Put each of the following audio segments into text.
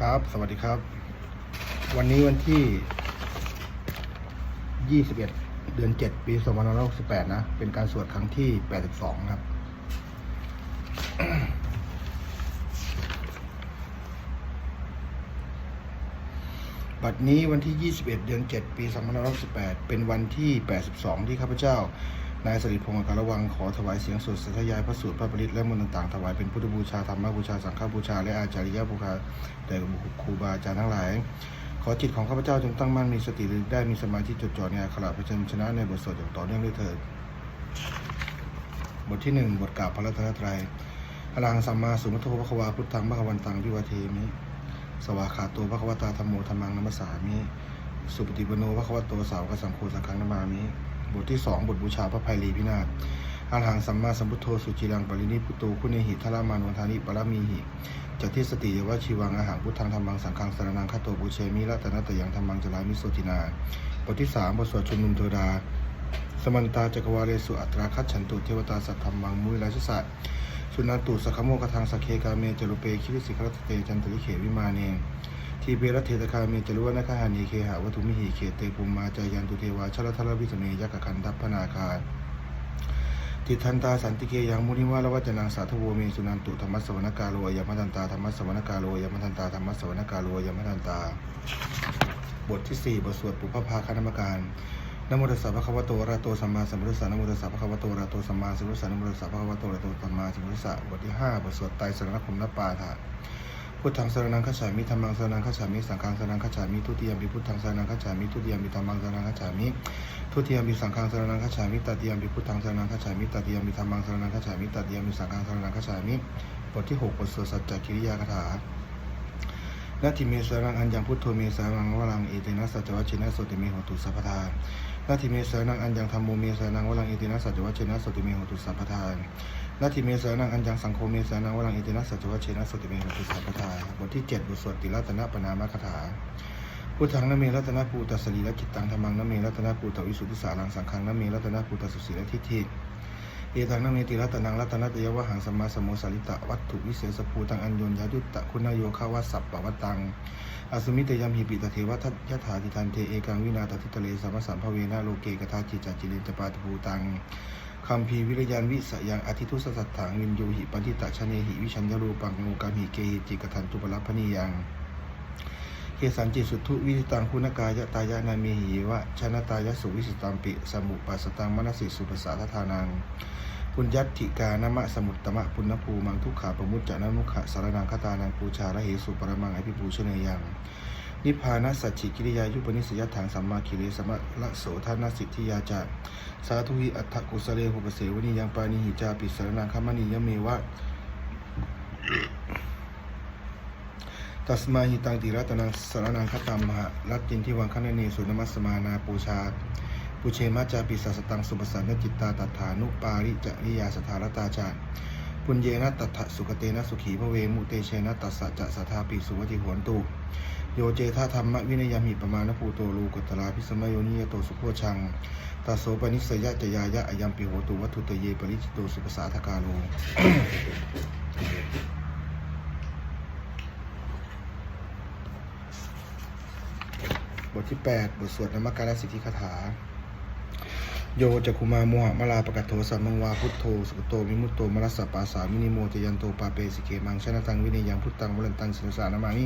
ครับ สวัสดีครับ วันนี้วันที่ 21 เดือน 7 ปี2568 นะ เป็นการสวดครั้งที่ 82 ครับ บัดนี้วันที่ 21 เดือน 7 ปี2568 เป็นวันที่ 82 ที่ข้าพเจ้า นายสริพงศ์การะวังขอถวายเสียงสวดสัทยายพระสูตรพระปริตและมนต์ต่างๆถวายเป็นพุทธบูชาธรรมบูชาสังฆบูชาและอาจาริยบูชาแด่ครูบาอาจารย์ทั้งหลาย ขอจิตของข้าพเจ้าจงตั้งมั่นมีสติหรือได้มีสมาธิจดจ่อในอักขระพยัญชนะในบทสวดอย่างต่อเนื่องด้วยเถิดบทที่หนึ่งบทกล่าวพระรัตนตรัยอรังสัมมาสุมโทภควาพุทธังพระวันตังวิวาเทมิ สวาขาโตภควตาธรรมโมธรรมังนัมสสามิ สุปฏิปโนภควโตสาวกสังโฆสังฆังนามามิ บทที่สองบทบูชาพระภัยรีพินาศอาหังสัมมาสัมพุทโธสุจิรังปรินิพุโตคุณเนหิทรามานุทานิปรมีหิจัตติสติเยวะชีวังอาหังพุทธังธรรมังสังฆังสารนังคาโตบูเชมิรัตนตยังธรรมังจลามิโสตินาบทที่สามบทสวดชุมนุมเทวดา สมันตาจักรวาเลสุอัตราคัจฉันตุเทวตาสัทธรรมังมุยราชสัตสุนันตุสัคโมกทังสักเคกาเมจรุเปคิริสิกรตเตจันตริเขวิมาเน ทีเปรตเทตคามีจรุวนาคาหานีเคหาวัตุมิหิเขเตปุมมาจายันตุเทวาชลทรวิสเมยักขคันทัพนาคาติทันตาสันติเกยังมุนิวาลวัจนังสาธโวเมสุนันตุธรรมสวนกาโลยมทันตาธรรมสวนกาโลยมทันตาธรรมสวนกาโลยมทันตา บทที่สี่บทสวดปุพพาคณมการนโมตัสสะภะคะวะโตอะระหะโตสัมมาสัมพุทธัสสะนโมตัสสะภะคะวะโตอะระหะโตสัมมาสัมพุทธัสสะนโมตัสสะภะคะวะโตอะระหะโตสัมมาสัมพุทธัสสะบทที่ห้าบทสวดไตรสรณคมนปาฐะ พุทธังสรนังคัจฉามิธรรมังสรนังคัจฉามิสังฆังสรนังคัจฉามิทุติยมปิพุทธังสรนังคัจฉามิทุติยมปิธรรมังสรนังคัจฉามิทุติยมปิสังฆังสรนังคัจฉามิตติยมปิพุทธังสรนังคัจฉามิตติยมปิธรรมังสรนังคัจฉามิตติยมปิสังฆังสรนังคัจฉามิบทที่หกบทสวดสัจจกิริยาคาถานาทิเมสรังอัญญังพุทโธเมสรังวรังเอเตนะสัจวัชเชนะโสติเมหตุสัพพทา นาทิเมสรังอัญญังธรรมโมเมสรังวรังอเตนะสัจวัชเชนะโสติเมโหตุสัพพทานาทีเมสานังอัญญังสังโฆเมสานังวรังอิตินัสสัจวัชเชนะสติเมหตุสัพพทาบทที่เจ็ดบทสวดติรัตนปนามคถาพุทธังนเมรัตนภูตัสรีและจิตตังธรรมังนเมรัตนภูตวิสุทธิสารังสังฆังนเมรัตนภูตสุสีและทิฏฐิเอตังนเมติรัตนังรัตนตยวะหังสัมมาสมโมสาริตะวัตถุวิเศษภูตังอัญโยนยาดุตตะคุณโยคาวัสสัพปวัตตัง อสุมิเตยามหิปิตเทวทัตยถาติทันเทเอกังวินาตติตะเลสัมมสัมภเวนะโลเกกทาจิจจจิลินจปาตภูตังคัมภีวิรยานวิสยังอธิทุสสัตถังวินโยหิปันทิตะชะเนหิวิชัญญรูปังโงกามิเกหิจิกทันตุปรัพพนียังเกสันจิสุทุวิสตังคุณกายะตายะนามีหิวะชนะตายะสุวิสตัมปิสมุปัสตังมนสิสุปสาทธานัง ปุญญัติกานมะสมุตตมะปุณณภูมังทุกขาปมุจจานนุขะสารนังคตานังปูชาระเหสุปรมังอภิปูชเนยังนิพพานัสสัจฉิกิริยายุปนิสยถังสัมมาคิริสัมมาละโสทานัสสิทธิยาจาสาธุหิอัตถกุสเลหุปเสวนิยังปานิหิจาปิสารนังคมณียเมวะตัสมาหิตังติรัตนังสรนังคตัมหะรัตตินที่วังคเนเนสุนมัสมานาปูชา ปุเชมาจาปิสัสตังสุปสันนจิตตาตัฐานุปาริจริยาสถารตาจาปุญเยนะตัทสุขเตนะสุขีพระเวมุเตเชนะตัสสะจะสัทธาปิสุวติหวนตุโยเจธาธรรมวินยามิประมาณภูโตลูกุตลาพิสมโยนิยโตสุโพชังตาโสปนิสยะจยายะอายัมปิโหตุวัตถุเตเยปริจิโตสุปสาทกาโลบทที่ 8 บทสวดนมักการสิทธิคาถา โยจักคุมาโมหะมลาปะกะโทสัมมังวาพุทโธสุขโตวิมุตโตมรัสสะปาสามินิโมจยันโตปาเปสิเกมังชนะตังวินยังพุทธังวรันตังสิสานามามิ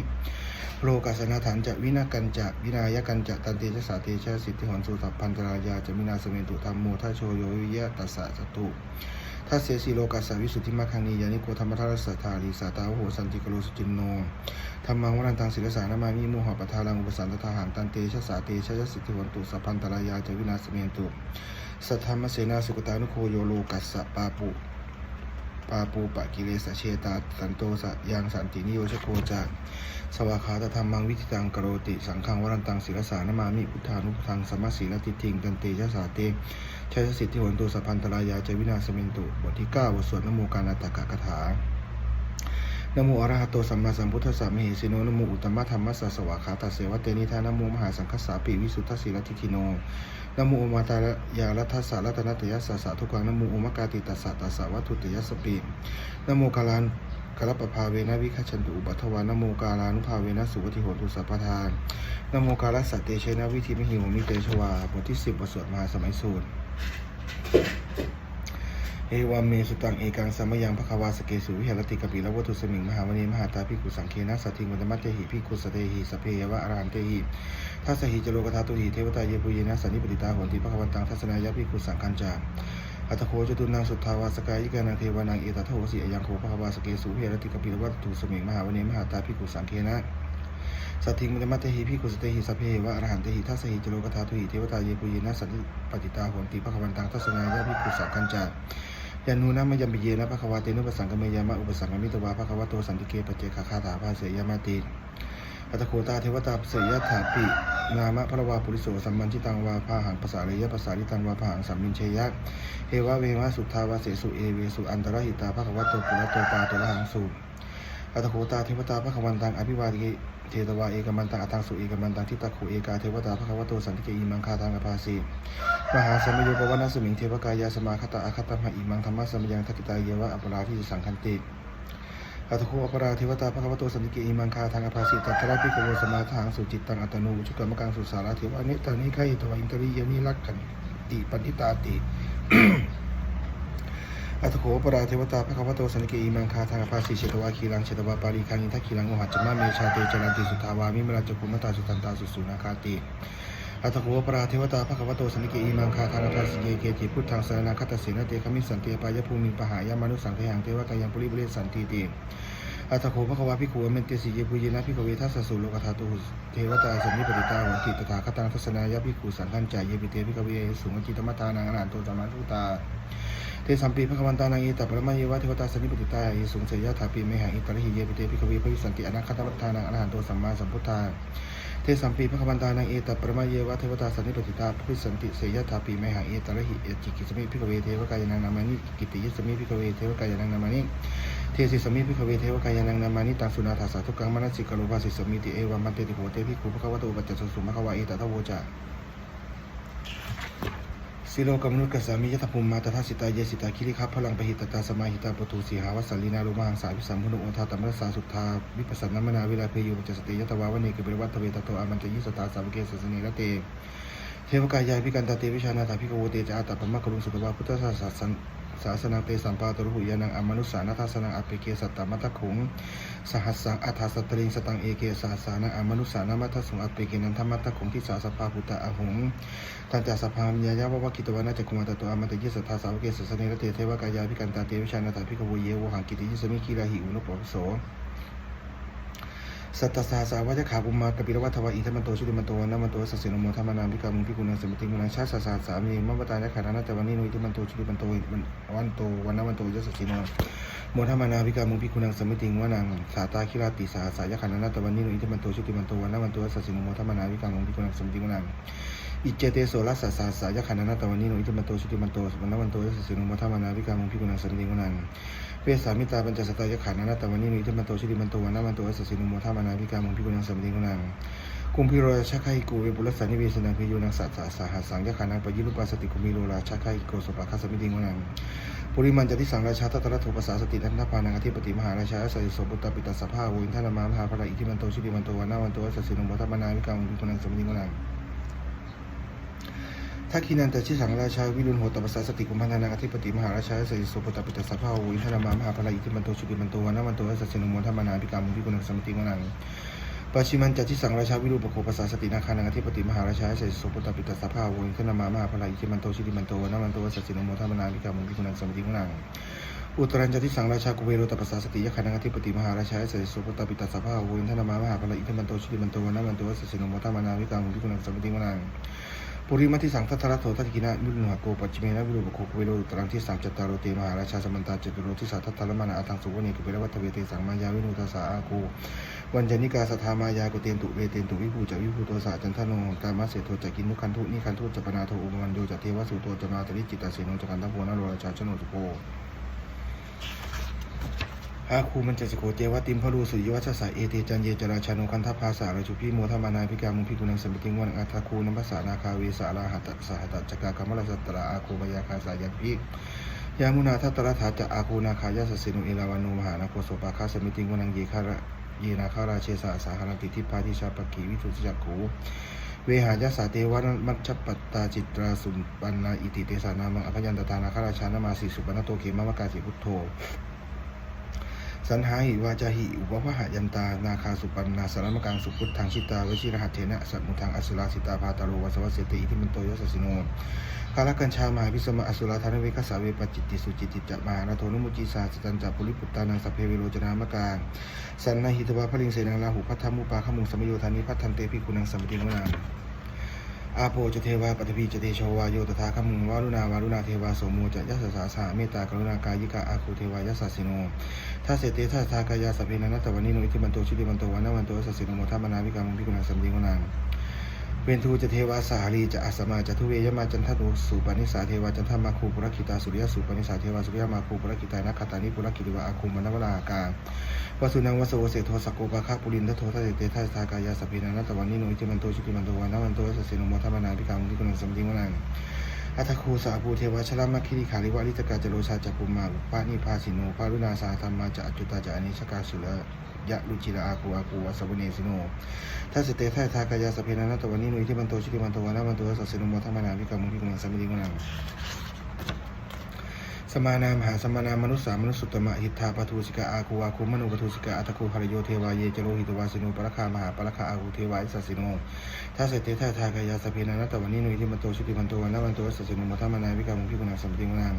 โลกัสนาฐานจะวินากันจะวินายกันจะตันเตชะสาเตชะสิทธิหอนสุสัพพันตรายาจะมินาสเมตุธรรมโมทัชโชโยวิยะตัสสะจตุ ทัสเสสีโลกาสสะวิสุทธิมาคคังนียานิโกธรรมทัสสะธาลีสาตาโหสันติกโลสุจินโนธรรมังวรันตังศิลสานามามิโมหะปะทารังอุปสันตทาหังตันเตชะสาเตชะยสิทธิวันตุสัพพันตรายาจวินาสเมนตุสัทธรรมเสนาสุกตานุโคโยโลกัสสะปาปุ ปาปูปะกิเลสเชตาสันโตสะยังสันตินิโยชโคจาสวาคาตธรรมังวิธิตังกโรติ สังฆังวรันตังศิรสานามามิพุทธานุพุทธังสมมาสีลติทิงตันเตชะสาเตชะสิทธิหนตุสัพพันตรายาเจวินาสเมนตุบทที่9บทสวดนโมการนาตกะคาถานโมอระหะโตสัมมาสัมพุทธัสสะมหิสิโนนโมอุตตมะธรรมัสสะสวาขาตเสวะเตนิทานโมมหาสังคสสาปิวิสุทธสีลทิทิโน นโมอมาตายารัทธัสสะรัตนตยัสสะสะทุกังนโมอมกาติตัสสะตัสสะวัตถุตยัสสปินโมกาลันกรปภาเวนะวิคัจฉันตุอุปัฏฐวานโมกาลานุภาเวนะสุปฏิโหตุสัพพทานนโมกาลสัตเตเชนะวิธิมหิวมิเตชวาบทที่สิบบทสวดมาสมัยสูตรเอวามเมสุตังเอกังสัมยังภควาสเกสุวิหรติกปิลวัตุสมิงมหาวณีมหาตาภิกขุสังเคนะสัตถิงวัตมัตเตหิภิกขุสเตหิสเพยวะอรันเตหิ ทัสสหิจโลกธาตุหิเทวตาเยปุเยนะสันนิปติตาหนติภควันตังทัศนายะภิกขุสังคัญจาอัตโคจตุนังสุทธาวาสกายิกานังเทวานังเอตโทสิอยังโคภควาสเกสุวิหารติกปิละวัตถุสมิงมหาวณีมหาตาภิกขุสังเคนะสัตถิงมันมัตเตหิพิกุสเตหิสัพเพวะอรหันเตหิทัสสหิจโลกธาตุหิเทวตาเยปุเยนะสันติปฏิตาหนติภควันตังทัศนายะภิกขุสังคัญจายานูนะมยัมปิเยนะภควาเตนุปสังกเมยามะอุปสังกมิตวาภควะโตสันติเกปเจคาคาถาภาเสยมาติ อัตโคตาเทวตาเสยยถาปิ นามะพระวาปุริโสสัมมันชิตังวาพาหังภาษาเรยะภาษาลิตังวาพาหังสัมมินเชยะเฮวะเวมะสุทธาวาเสสุเอเวสุอันตรหิตาภควะโตปุระโตปาตระหังสุอัตโคตาเทวตาพระควันตังอภิวาทิเทตวาเอกมันตังอัตังสุเอกมันตังทิตาขุเอกาเทวตาพระควโตสันติเกอิมังคาทางอภาสีมหาสมัยโยปวนาสมิงเทวกายาสมาคตาอาคตมหอิมังธรรมะสมยังทักิตาเยวะอัปราทิสังคันติ อัตโคอปราเทวตาพระควโตสันติเกอิมังคาทางอภาสีตัทระพิกโวสมาทางสุจิตตังอัตโนชุกรรมกังสุสาราเทวะเนตานิไกตวอินตริยนิลักขันติปันทิตาติอัตโขปราเทวตาพระคัมภโตสันติเกอิมังคาทางอภาสีเชตวาคีลังเชตวาปารีคังอินทักคีลังโอหัจจมาเมชาเตจรันติสุทาวามิมราจกุมตาสุตันตาสุสุนาคาติ อัตโขปราเทวตาพระคัมภโตสันติเกอิมังคาทางภาสีเยเกติพุทธังสรนังคัตสินเตคมิสันเตปายภูมิปหายามานุสังขยังเทวกายังปุริบุเรสันติติอัตโขพระควาพิคูเมนเตสิเยปุเยนะพิกเวทัสสุโลกธาตุเทวตาสันนิปติตาหันติตถาคตังทัศนายพิคูสังขันจายเยปิเตพิกเวสุงจิตมัตานังอนันโตจามาทุตาเทสัมปีพระควันตานังเอตปรมาเยวะเทวตาสันนิปติตาเอสุงเสยยะถาปีเมหังอิตระหิเยปิเตพิกเวพระวิสันติอนาคตวัฏฐานังอรันโตสัมมาสัมพุทธา เทสัมปีพระคบันตานางเอตปรมาเยวะเทวตาสันนิปติตาพุทสันติเสยยะถาปีไมหาเอตระหิเอจิกิสมิพิกเวเทวกายนังนามานิกิติยสมิพิกเวเทวกายนังนามานิเทสิสมิพิกเวเทวกายนังนามานิตังสุนาถาสาทุกังมนัสสิกโลภาสิสมิติเอวามันเตติโหเตพิคุพระควโตปัจจสุสุมะควาเอตตะโวจา สิโลกมนุษย์กสามิยตภูมิมาตถาสิตาเยสิตาคิริคับพลังปหิตตาสมาหิตาปตุสีหาวัสสลีนารุมาหังสาวิสัมพุนุโอทาตมรสาสุทธาวิปัสสนามนาวิลาเพยุปจสติยตวาวเนกเบรวัตเวตโตอามันจยิสตาสาวเกสสเนระเตเทวกายายพิกันตาเตวิชานาถาพิกโวเตจอาตาปมะกรุงสุตวาพุทธศาสสัน ศาสนาเตสัมปาตรุหุยานังอมนุสสานาทาสนังอภิเกสัตตมัตตะขุงสหัสสังอัฏฐสตริงสตังเอเกสาสานังอมนุสสานามัทสุงอภิเกนันธรรมัตตะขุงที่สาสภาพุตตะอหุงตันจัสภามยายาวะกิตวานาจักุมาตตัวอามันตยิสัทธาสาวเกสสเนรเตเทวกายาพิกันตาเตวิชานาตาพิกโวเยวหังกิติยิสมิคีราหิอุนปโส สัตตสาสาวะยะขาปุมากปิรวัฏวะอินทมันโตชุติมันโตวันมันโตสัสสินโมธรรมนามพิกามุพิกุณังสมิติมุนังชาสาสาสามีมัมปตายะขานาแต่วันนี้นุอิติมันโตชุติมันโตวันโตวันนามันโตยสัสสินโมธรรมนาพิกามุพิกุณังสมิติวานังสาตาคิราติสาสายขานาแต่วันนี้นุอิติมันโตชุติมันโตวันนามันโตสัสสินโมธรรมนาพิกามุพิกุณังสมิติวานังอิเจเตโสรัสสะสาสายขันนาตวันนี้โนอิติมันโตชุติมันโตวันนวันโตยสสินุมัทมนาวิกามุพิกุณังสันติกุณัง เวสามิตาปัญจสตายขันนาตวันนี้นอิติมันโตชุติมันโตวันนวันโตยสสินุโมัทมานาวิกามุพิกุณังสันติกุณังกุมพิโรชาคาหิกูเวบุรสานิเวสนังพิโยนังสัสสะสาหัสสังยขันนังปยิรุปัสสติกุมิโรราชาคาหิโกสปะคัสมิติกุณังปุริมันจติสังราชาตตระโทปัสสาสติทันทพานังอธิปติมหาราชาสัยโสปุตตปิตัสสภาวินทนามามหาภระอิทิมันโตชุติมันโตวันนวันโตยสสินุโมัทมานาวิกามุพิกุณังสันติกุณัง ทักขินันเตชิสังราชาวิรุณโหตปัสสะสติกุมพันธนาอธิปติมหาราชาสยโสปตปิตสสะภาวินทนามามหาพลาอิทิมันโตชุติมันโตวันามันโตสัสสินุมนธรรมนาภิกามุพิกุณสมติกุณังปัจฉิมันจัชิสังราชาวิรุปโคปัสสะสตินาคานังอธิปติมหาราชาสยโสปตปิตสสะภาวินทนามามหาพลาอิทิมันโตชุติมันโตวันามันโตสัสสินุมนธรรมนาภิกามุพิกุณสมติกุณังอุตรัญจทิสังราชากุเวโรตปัสสะสติยะขันังอธิปติมหาราชาสยโสปตปิตสสะภาวินทนามามหาพลาอิทิมันโตชุติมันโตวันามันโตสัสสินุมนธรรมนาภิกามุพิกุณสมติกุณัง ปุริมัติสังทัตรโททัตกินะวิรุณหโกปัจจิเมนะวิรุปโคกเวโรตรังที่สังจัตตารเตมหาราชาสมันตาจตุโรทิสัทธัตตะละมานาอาทังสุวเนกุเปรวัตเวเตสังมายาวินุทัสสะอาโกวันจนิกาสัทามายาโกเตนตุเวเตนตุวิภูจะวิภูโตสาจันทโนกามาเสโทจักินุคันทุนิคันทุจปนาโทอุมันโยจะเทวสุโตจมาตริจิตตเสนงจักันตะโพนาโรราชาชโนสุโอาคูมันจะสโกเจวติมพรูสุยวัชสะเอเตจันเยจราชานุคันทภาษาราชุพิโมทมานาพิกามุพิกุนังสมิติงวันอัตคูนัมภาษานาคาเวสาราหัตสหัตจักกากรรมรสัตตระอาคูบยาคาสายัพิยามุนาทัตตระถาจะอาคูนาคายาสสินุเอลาวานุมหานาโคโสปาคาสมิติงวันังเยคาระเยนาคาราเชสาสาหารติทิพาทิชาปกีวิทุสจักขูเวหายาสาเทวานัมัชฌปตตาจิตราสุปันนาอิติเตสานามังอภยันตตานาคาราชานามาสีสุปันโตเขมมะกาสิพุทโธ สันหาหิวาจาหิอุปภะหยันตา นาคาสุปันนาสารมกังสุพุทธังชิตาวชิรหัตเถนะสัมมุทังอสุราสิตาภาตาโรวสวัสเสติอิทิมันโตยสสิโนคาลกัญชามาพิสมะอสุราธานเวกัสสาเวปจิตติสุจิตติจะมานาโทนุมุจิสาสตันจัปุริปุตตานังสัพเพเวโรจนามกาสันนาหิตวะพลิงเสนังลาหุพัทธมุปาขมุงสมโยธานิพัทธันเตปิกุนังสัมปติวนัง อาโปจเทวาปฐพีจเตโชวาโยตถาคมุงวารุณาวารุณาเทวาโสมูจะยัสสาสาเมตตากรุณากายิกาอาคูเทวายัสสิโนทัสเสเตทัสทากายาสเพนันตวันนิโนอิทิมันโตชิติมันโตวันนวันโตสัสสิโนโมทัมนาวิกามุงพิกุณาสัมยิงวนัง เวนทูจะเทวาสาลีจะอัสมาจะทุเวยมาจันทตุสุปนิสาเทวาจันทมาคูปุรคิตาสุริยสุปนิสาเทวาสุริยมาคูปุรคิตานักขตานิปุรคิติวาอาคูมนวรากาวสุนังวสโวเสโทสกโกปะคะปุรินทโททัสเสเตทัสทากายาสพเพนันตวันนิโนอิทิมันโตชิติมันโตวันนวันโตสัสสิโนโมทัมนาวิกามุงพิกุณังสัมยิวนังอัตคูสาภูเทวชลามัคคิริขาริวาริตกาจโรชาจักปุมาอุปานิพาสิโนภารุณาสาธรรมาจะอจุตาจะอนิชกาสุระ ยะลุจิระอากูอากูวัสวเนสิโนทัสเตทัสทากายาสเพนันตวันนี้นุยที่บันโตชิติบันโตวานนามันโตสัสสินุโมทัมมานาวิกามุทิกุณังสมิริกุณัง สมานามหาสมานามนุษสามนุษสุตมะหิทธาปทูสิกาอาคูอาคูมนุปทูสิกาอัตคูหรโยเทวาเยจโรหิตวาสิโนปรคามหาปรคาอาคูเทวาอิสัสสิโนถ้าเสร็จถ้าทากายาสเพนันตวันนี้นุยที่มันโตชุติมันโตวันนวันโตสัสสินุมัทมานาวิกามุพิกุณาสัมปติงวนาม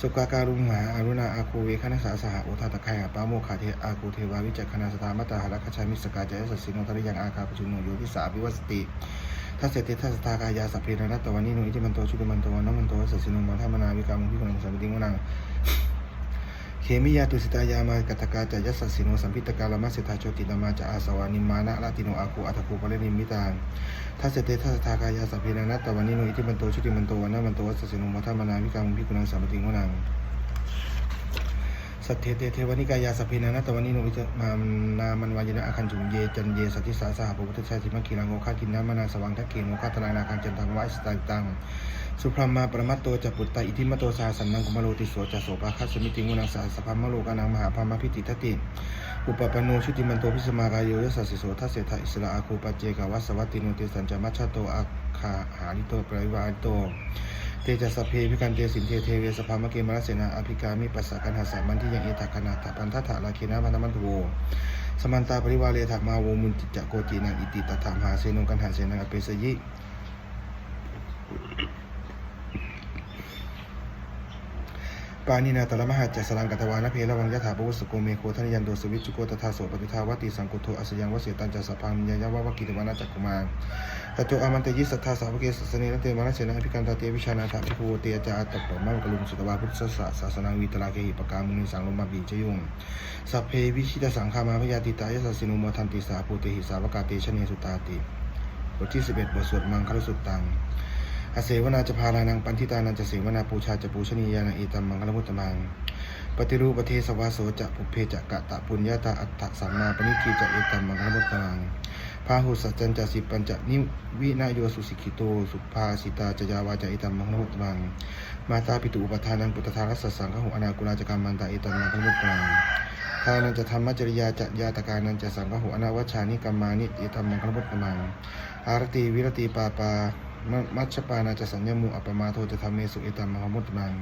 สุกาการุมหาอรุณาอาคูเวคณสาสหโอทาตะไคหาปาโมขาเทอาคูเทวาวิจักคณาสตามตาหารัคชามิสกาจายสัสสินุทริยังอาคาปจุโนโยทิสาวิวัสติ ถ้าเสร็จถ้าสตากายาสเพนันตวันนี้นุยที่มันโตชุติมันโตวันนวันโตสัสสินุมัทมนาวิกามุพิกุณาสัมปติงวนามเคมิยาตุสิตายามากตกาจะยัสสสิโนสัมพิตกาลมัสิทาโชตินามาจะอาสวานิมานะลาติโนอาคูอัตคูปะเลนิมิตางทัสเสเตทัสทากายาสัพเพนันัตตวันนิโนอิทิมันโตชุติมันโตวันมันโตวัสสิโนมัทมนาวิกังพิกุณังสัมปติงวนัง สัทเทเทวนิกายาสัพเพนันตตวันนิโนอิทิมานามันวายนะอาคันจุงเยจันเยสัทธิสาสหปุถุชัยสิมัคคีรังโอคากินนามานาสวังทักเกโมคาตนานาคังจันทังวะสตังตังสุพรมาปรมัตโตจะปุตตะอิทิมโตสาสันนังกุมโลติโสจะโสภาคัสมิติงุนังสาสพัมโลกานังมหาพามาพิติทติอุปปนโนชุติมันโตพิสมากายโยยสัสสิโสทัสเสทอิสระอาคูปเจกวัสสวัติโนเตสัญจมัชชะโตอาคาหาริโตปริวาริโต เตจัสเพพิการเตสินเทเทเวสภามเกมรเสนาอภิกามิปัสสะกันหาสามันที่ยังเอตักขนาตพันทัถาลาเคนะพันธมันโวสมันตาปริวาเลถามาโวมุนจิจโกจีนังอิติตถามหาเสนงกันหาเสนังอเปสยิ ปานินาตระมหาจัสสังกัตวานะเพระวังยะถาปวุสโกเมโคทนยันโดสวิจุโกตถาโสปฏิทาวติสังกุโทอสยังวเสตันจัสพังมิญญาวะวกิตวานาจักกุมาตโจอามันเตยิสัทธาสาวกเกสสเนรเตมานะเสนาภิกันตาเตวิชานาถาภิกขวเตจาตตปะมะกะลุงสุตวาพุทธสสะศาสนังวิตราเกหิปกามุนิสังลมาบีจยุงสัพเพวิชิตสังฆามาพยาติตายสัสสินุโมทันติสาภูเตหิสาวกาเตชเนสุตาติบทที่11บทสวดมังคลสุตตัง อาเสวนาจะพาลานังปันทิตานันจะเสวนาปูชาจะปูชนียานังเอตัมมังคลมุตตมังปฏิรูปประเทศวาโสจะปุเพจะกะตะปุญญาตาอัตถสัมมาปณิคีจะเอตัมมังคลมุตตมังพาหุสัจจันจะสิปัญจะนิวินายโยสุสิกิโตสุภาสิตาจะยาวาจะเอตัมมังคลมุตตมังมาตาปิตุอุปทานังปุตตทารัสสังฆหุอนากุณาจกรรมันตาเอตัมมังคลมุตตมังทานันจะธรรมจริยาจะยาตการนันจะสังฆหุอนาวัชานิกรรมานิเอตัมมังคลมุตตมังอารติวิรติปาปา มัชปานาจะสัญญมุอัปมาโทจะทำเมสุเอตัมมหามุตมัง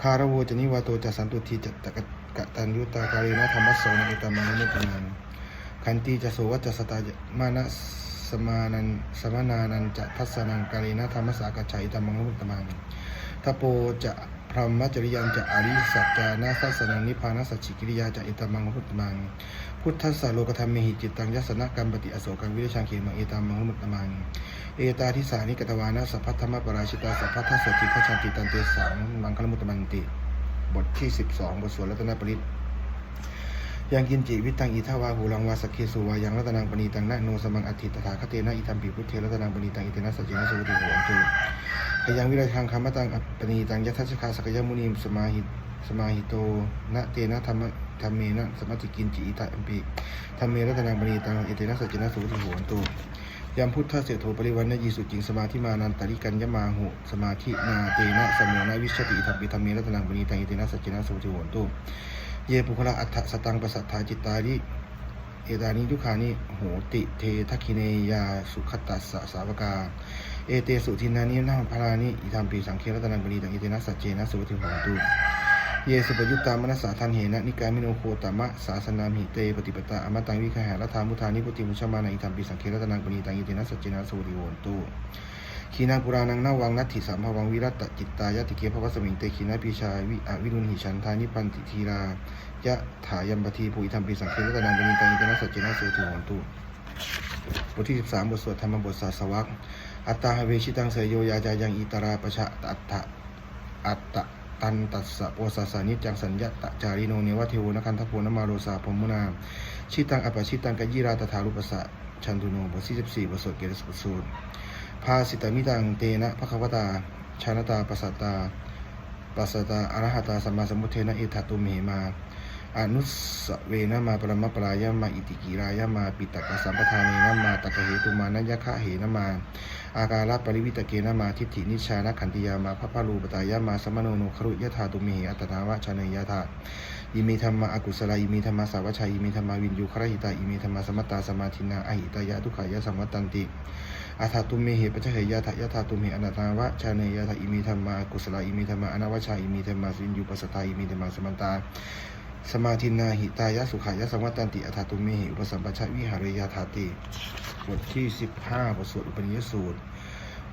คารโวจะนิวาโตจะสันตุทีจะตะกะตันยุตาการินะธรรมัสโสนเอตัมหามุตมังคันติจะโสวัจะสตาจะมานะสมานันสมานานันจะทัสสนังการินะธรรมสากัจฉัยตัมมหามุตมังทโปจะพรหมจริยังจะอริสัจจานาสัสนังนิพพานัสสชิกิริยาจะเอตัมมังพุตมัง พุทธัสสะโลกธรรมเมหิจิตตังยัสนะกรรมปฏิอโศกังวิริชังเขมังเอตัมมังมุตตมังเอตาทิสานิกตวานะสัพพัทธรรมปราชิตาสัพพัทธสติขชันติตันเตสังมังคลมุตตมันติ บทที่ 12 บทสวดรัตนปริตยังกินจิวิตังอิทาวาหูรังวาสเคสุวายังรัตนังปณีตังนะโนสมังอัติตถาคเตนะอิทัมปิพุทเทรัตนังปณีตังอิเตนะสัจจินะสุติโหนตุขยังวิไรทางคามตังอปณีตังยัทธชคาสกยมุนีสมาหิตสมาหิโตนะเตนะธรรม ธรรมเมนะสมัติกินจิอิตาอัมปิธรรมเมรัตนังปณีตังเอเตนะสัจจนะสุติโหนตุยามพุทธเสโทปริวันนยีสุจิงสมาธิมานันตริกัญญมาหุสมาธินาเตนะสมโนวิชติธรรมิธรรมีรัตนังปณีตังเอิตินะสัจจนะสุจิโหนตุเยปุคละอัฏฐสตังปสัทธาจิตตาริเอตานิทุขานิโหติเททักิเนยาสุขตัสสะสาวกา เอเตสุทินานินาพารานิอิธรรมปีสังเครัตนังปณีตังอิตินะสัจเจนะสุจิโหนตุ เยสุปยุตตามนัสสาทันเหนะนิกายมิโนโคตมะสาสนามิเตปฏิปตาอมตังวิคหารัฐามุทานิพุติมุชมานังอิธรรมปิสังเครตนังปณีตังอิตินัสสจนะโสริโหนตุขีนาปุรานังนาวังนัตถิสัมภวังวิรัตตจิตตายติเกภวสมิงเตขีนาปีชาวิอวิรุณหิชันทานิปันติทีรายะถายัมปทีภูอิธรรมปิสังเครตนังปณีตังอิตินัสสจนะโสริโหนตุบทที่ 13 บทสวดธรรมบทศาสวักอัตตาหเวชิตังเสยโยยาจายังอิตราปชะอัตถะอัตตะ ตันตัสสะโอสาสานิจังสัญญาตจาริโนเนวะเทวนะคันทโพนมาโรสาพมุนาชิตังอปชิตังกยิราตถารุปสะชันตุโนบทที่สิบสี่บทสวดเกรสบทสูตรภาสิตามิตังเตนะพระควตาชานตาปัสสตาปัสสตาอรหัตตาสัมมาสัมพุทเทนะอิทัตตุเมมา อนุสเวนะมาปรมปรายามาอิติกิรายามาปิตกสัมปทานเนนะมาตะกะเหตุมานยะคะเหนะมาอาการะปริวิตเกนะมาทิฏฐินิชานะขันติยามาพระพารูปตายามาสมโนโนครุยะธาตุเมหิอัตตาวะชาเนยะธาอิมิธรรมะอกุศลาอิมิธรรมะสาวชัยอิมิธรรมะวินยูครหิตาอิมิธรรมะสมตตาสมาธินาอหิตายะทุขายะสมวัตตันติอาธาตุเมหิปัจเจเหยะทะยะธาตุเมหิอนัตตาวะชาเนยะธาอิมิธรรมะอกุศลาอิมิธรรมะอนาวชาอิมิธรรมะวินยูปัสสตาอิมิธรรมะสมันตา สมาธินาหิตายะสุขายะสังวัตตันติอัฏฐตุเมหิอุปสัมปชะวิหารยาธาติบทที่15บทสวดอุปนิยสูตร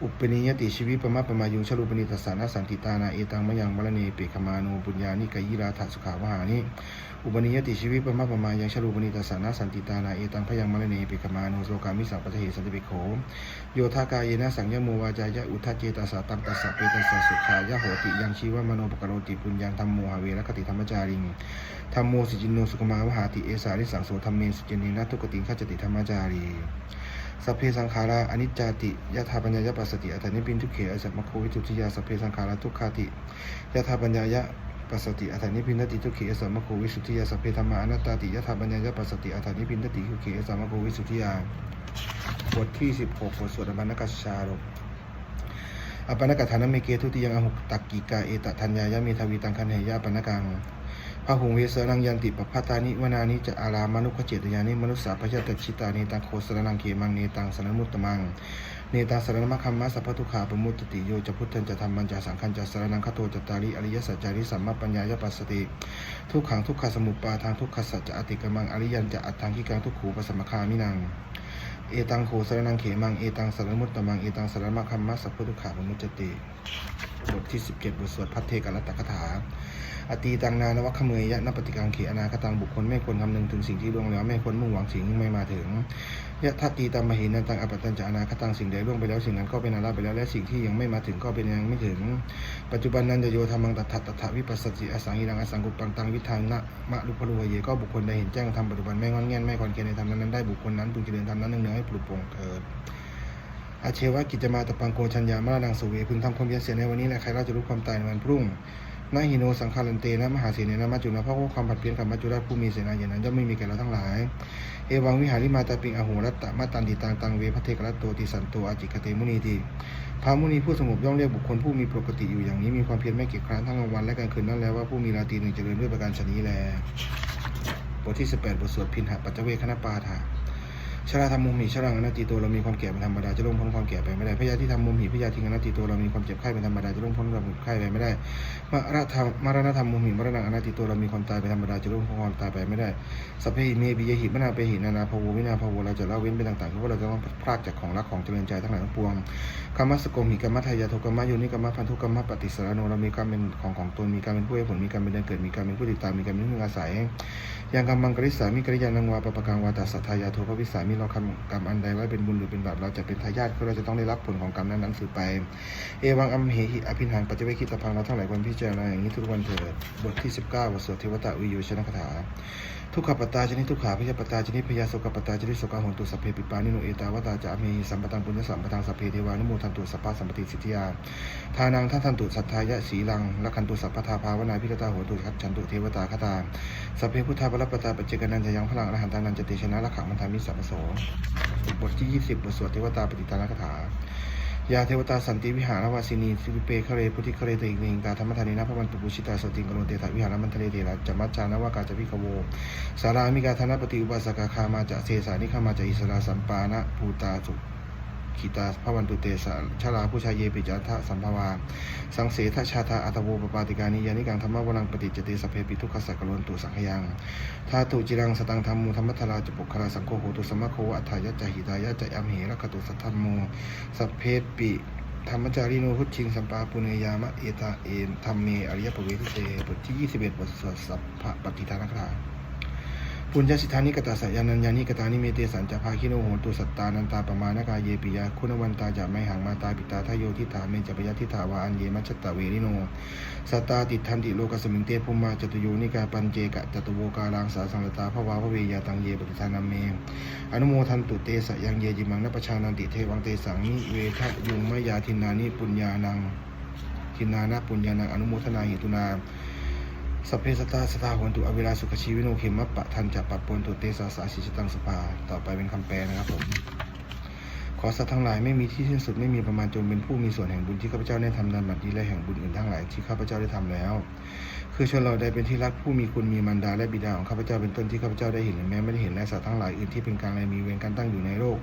อุปนิยติชีวิปมาปมายุชลุปนิตัสานะสันติตานาเอตังมะยังมรณีเปกขมานุปุญญานิกายิราธาสุขาวหานิ อุปนิยติชีวิตประมะประมายังชลุปนิตัสานะสันติตานาเอตังพยังมรณีเปกขมานุโสกามิสังปะเหสันติปิโขโยธากายเยนะสังยโมวาจายะอุทธเจตสาตังตัสสะเปตัสสะสุขายะโหติยังชีวมโนปกโรติปุญญังธรรมโมหเวรคติธรรมจาริงธรรมโมสิจินโนสุขมาวหาติเอสาริสังโสธรรมเมสุจินีนาทุกติงขจติธรรมจารีสัพเพสังขาราอนิจจาติยะธาปัญญายะปัสสติอัตถนิปินทุเขอสัมมโควิทุติยาสัพเพสังขาราทุกขาติยะธาปัญญายะ ปัสสติอัตถนิพินติทุกเขสัมมโควิสุทธิยาสัพเพธรรมานัตตาติยะธาปัญญายะปัสสติอัตถนิพินติทุกเขสัมมโควิสุทธิยาบทที่ 16บทสวดอมนกัสชาลกอปนกฐานเมเกทุติยังอหุตักกิกาเอตทัญญายะเมทวีตังคันเหยะปนกังพระหงเวสรังยันติปพัตานิวนานิจะอารามานุขเจตยานิมนุสสาพยตชิตาเนตังโคสรนังเขมังเนตังสนมุตตมัง เนตังสรณมัคคัมมะสัพพทุขาปมุตติโยจะพุทธันจะธรรมันจะสังขันจะสารนังคโตจตาริอริยสัจจาริสัมมาปัญญายปัสสติ ทุกขังทุกขสมุปปาทางทุกขสัจจะอติกมังอริยันจะอัตถังคิกังทุกขูปสมคามินังเอตังโขสารนังเขมังเอตังสารมุตตมังเอตังสารมัคคัมมะสัพพุทุขาปมุจจติบทที่ 17 บทสวดพัทเทกัลตคถา อตีตังนานวัคขเมยยะนปฏิกังเขอนาคตังบุคคลไม่ควรคำนึงถึงสิ่งที่ล่วงแล้วไม่ควรมุ่งหวังสิ่งที่ไม่มาถึงยะทัตตีตัมมหินันตังอปัตัญจะอนาคตังสิ่งใดล่วงไปแล้วสิ่งนั้นก็เป็นอาราไปแล้วและสิ่งที่ยังไม่มาถึงก็เป็นยังไม่ถึง ปัจจุบันนันจะโยธรรมังตัทธตัทวิปัสสติอสังหิรังอสังกุปังตังวิทางนะมะลุพะลุหเยก็บุคคลใดเห็นแจ้งธรรมปัจจุบันไม่งอนแง่นไม่คอนเคนในธรรมนั้นได้บุคคลนั้นพึงเจริญธรรมนั้นเนืองให้ปลุกปลงเถิดอาเชวะกิจมาตปังโกชัญญามรดังสุเวพึงทำความเพียรเสียในวันนี้และใครเราจะรู้ความตายในวันพรุ่งนาหิโนสังคารันเตนะมหาเสนนะมัจจุนะเพราะว่าความผัดเพี้ยนกับมัจจุราชผู้มีเสนาอย่างนั้นย่อมไม่มีแก่เราทั้งหลาย เอวังวิหาริมาตาปิงอโหรัตตะมาตันติตังตังเวพระเทกรัตโตติสันโตอาจิกเตมุนีทีพระมุนีผู้สงบย่อมเรียกบุคคลผู้มีปกติอยู่อย่างนี้มีความเพียรไม่เกียจคร้านทั้งกลางวันและกลางคืนนั่นแล้วว่าผู้มีราตรีหนึ่งเจริญด้วยประการชนีแลบทที่ 18 บทสวดพินหปัจจเวคณปาถา ชราธรรมมุมหิชรังอนัตติโตเรามีความแก่เป็นธรรมดาจะล่วงพ้นความแก่ไปไม่ได้พยาที่ทำมุมหิพยาทิงอนัตติโตเรามีความเจ็บไข้เป็นธรรมดาจะล่วงพ้นความเจ็บไข้ไปไม่ได้มรธรรมมรณธรรมมุมหิมรณะอนัตติโตเรามีความตายเป็นธรรมดาจะล่วงพ้นความตายไปไม่ได้สัพเพหิเมปิยหิมนาเปหินานาภววินาภวเราจะละเว้นเป็นต่างๆเพราะว่าเราจะต้องพลากจากของรักของเจริญใจทั้งหลายทั้งปวงกรรมสกมหิกรรมทายาทกรรมโยนิกรรมพันธุกรรมปฏิสารโนเรามีการเป็นของของตนมีการเป็นผู้ให้ผลมีการเป็นเดินเกิดมีการเป็นผู้ติดตามมีการเป็นผู้อาศัยยังกรรมังกริสามิกริยานังวาปปะกังวาตัสสัทธายาโทพระวิสามิเราคำกรรมอันใดไว้เป็นบุญหรือเป็นบาปเราจะเป็นทายาทก็เราจะต้องได้รับผลของกรรมนั้นนั้นสืบไป เอวังอัมเหหิอภินันปัจเจเวคิตพังเราทั้งหลายควรพิจารณาอย่างนี้ทุกวันเถิดบทที่ 19บทสวดเทวตะวิโยชนคาถา ทุกขปตาชนิทุกขาพยาปตาชนิพยาโสกปตาชนิโสกาหนตุสัพเพปิปานิโนเอตาวตาจะมหิสัมปตังปุญญสัมปตังสัพเพเทวานุโมทันตุสัพพะสัมปติสิทธิยาทานังท่านทันตุสัทธายะสีลังละคันตุสัพพทาภาวนาพิกตาโหตุคัจฉันตุเทวตาคตาสัพเพพุทธาปรปตาปัจเจกนันจะยังพลังอรหันตานันจะเตชนะละขังมันทามิสัพพโสบทที่ 20 บทสวดเทวตาปฏิตานคาถา ยาเทวตาสันติวิหารวาสินีสิวิเปเคเรพุทธิเคเรเตอิงเงตาธรรมธานีนาพมันปุปุชิตาสติงกโลเตถาวิหารมันทะเลเตระจัมมัจจานวากาจพิคโว สารามิกาธนปฏิอุบาสกาคามาจะเสสานิคามาจะอิสราสัมปานะภูตาสุ ขีตาพระวันตุเตสะชาลาผู้ชายเยปิจัทะสัมภวา สังเสทชาทาอัตโวปปาติกานิยานิกังธรรมวรังปฏิจเตสเพปิทุกขสักกะลนตุสังขยังทาตุจิรังสตังธรรมูธรรมทราจปุคลาสังโฆโหตุสมะโคอัฏฐายะจหิตายะจะยัมเหระคตุสัทธัมโมสัพเพปิธรรมจารีโนพุทธิงสัมปาปุเนยามะเอตาเอนธรรมเมอริยปเวทิเตบทที่ 21บทสวดสัพพะปฏิทานครา ปุญญสิทธานิกตาสยานัญญานิกตานิเมเตสัญจภาคิโนโหตุสัตตานันตาปมาณกาเยปิยาคุณวันตาจะไม่หังมาตาปิตาทโยทิฏฐาเมจปยทิฏฐาวาอันเยมัชตะเวริโนสัตตาติทันติโลกสมิงเตภูมาจตุโยนิกาปัญเจกะจตุโวกาลังสาสังลตาภวาภเวยาตังเยปฏิทานาเมอนุโมทันตุเตสยังเยจิมังนปชานันติเทวังเตสังนิเวทะยุงมยาทินานิปุญญานังทินานะปุญญานังอนุโมทนาเหตุนา สเพสตาสตาหวนตุอเวลาสุขชีวิโนเขมะปะทันจะปะปนตุเตสาสาชิชตังสภา ต่อไปเป็นคำแปลนะครับผม ขอสัตว์ทั้งหลายไม่มีที่สิ้นสุดไม่มีประมาณจงเป็นผู้มีส่วนแห่งบุญที่ข้าพเจ้าได้ทำนันบัดนี้และแห่งบุญอื่นทั้งหลายที่ข้าพเจ้าได้ทำแล้ว คือชนเราได้เป็นที่รักผู้มีคุณมีมารดาและบิดาของข้าพเจ้าเป็นต้นที่ข้าพเจ้าได้เห็นหรือแม้ไม่ได้เห็นและสัตว์ทั้งหลายอื่นที่เป็นกลางและมีเวรกันตั้งอยู่ในโลก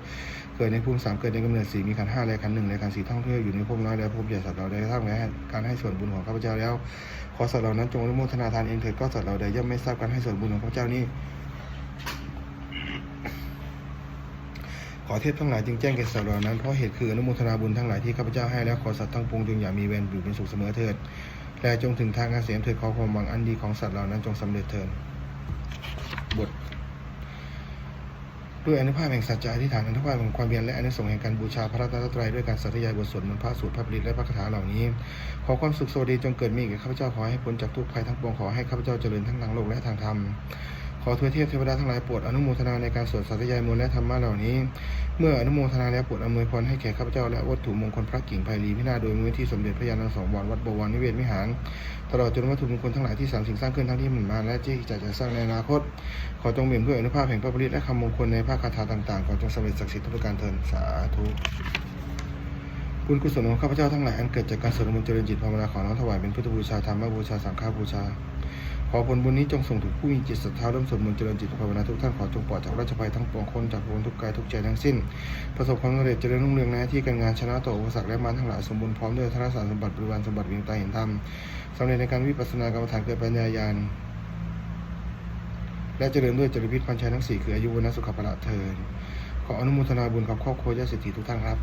เกิดในภูมิสามเกิดในกำเนิดสี่มีขันห้าและขันหนึ่งและขันสี่ท่องเที่ยวอยู่ในภพน้อยและภพใหญ่สัตว์เราได้ทำและการให้ส่วนบุญของข้าพเจ้าแล้ว ขอสัตว์เหล่านั้นจงอนุโมทนาทานเองเถิดก็สัตว์เราใดย่อมไม่ทราบการให้ส่วนบุญของข้าพเจ้านี้ขอเทพทั้งหลายจึงแจ้งแก่สัตว์เหล่านั้นเพราะเหตุคืออนุโมทนาบุญทั้งหลายที่ข้าพเจ้าให้แล้วขอสัตว์ทั้งปวงจงอย่ามีเวรอยู่เป็นสุขเสมอเถิด แต่จงถึงทางเกษมเถิดขอความหวังอันดีของสัตว์เหล่านั้นจงสำเร็จเถิดบทด้วยอนุภาพแห่งสัจจะอธิษฐานอนุภาพแห่งความเพียรและอนุสงส์แห่งการบูชาพระรัตนตรัยด้วยการสัตยายบทสวดมนต์พระสูตรพระปริตและพระคาถาเหล่านี้ ขอความสุขสวัสดีจงเกิดมีแก่ข้าพเจ้าขอให้พ้นจากทุกภัยทั้งปวงขอให้ข้าพเจ้าเจริญทั้งทางโลกและทางธรรม ขอทวยเทพเทวดาทั้งหลายโปรดอนุโมทนาในการสวดสัตยายมนต์และธรรมะเหล่านี้ เมื่ออนุโมทนาแล้วโปรดอำนวยพรให้แก่ข้าพเจ้าและวัตถุมงคลพระกิ่งไพรีพินาโดยมูลที่สมเด็จพระยาณสังวรวัดบวรนิเวศวิหาร ตลอดจนวัตถุมงคลทั้งหลายที่สามสิ่งสร้างขึ้นทั้งที่หมันมาและที่จะจะสร้างในอนาคต ขอจงเบี่ยมด้วยอนุภาพแห่งพระปริตและคำมงคลในพระคาถาต่างๆขอจงสำเร็จศักดิ์สิทธิ์ทุกการเถิดสาธุบุญกุศลของข้าพเจ้าทั้งหลายอันเกิดจากการสวดมนต์เจริญจิตภาวนาขอน้อมถวายเป็นพุทธบูชาธรรมบูชาสังฆบูชา อผลบุญนี้จงส่งถึงผู้มีจิตศรัทธาร่วมสวดมนต์เจริญจิตภาวนาทุกท่านขอจงปลอดจากราชภัยทั้งปวงคนจากโรคทุกกายทุกใจทั้งสิ้น ประสบความสำเร็จเจริญรุ่งเรืองในที่การงานชนะต่ออุปสรรคและมารทั้งหลายสมบูรณ์พร้อมด้วยธนสารสมบัติบริวารสมบัติวียงตาเห็นธรรมสำเร็จในการวิปัสสนากรรมฐานเกิดปัญญาญาณและเจริญด้วยจริพิษพันชัยทั้งสี่คืออายุวันะสุขภาระเทินขออนุโมทนาบุญกับครอบครัวญาติสิทธิทุกท่านครับ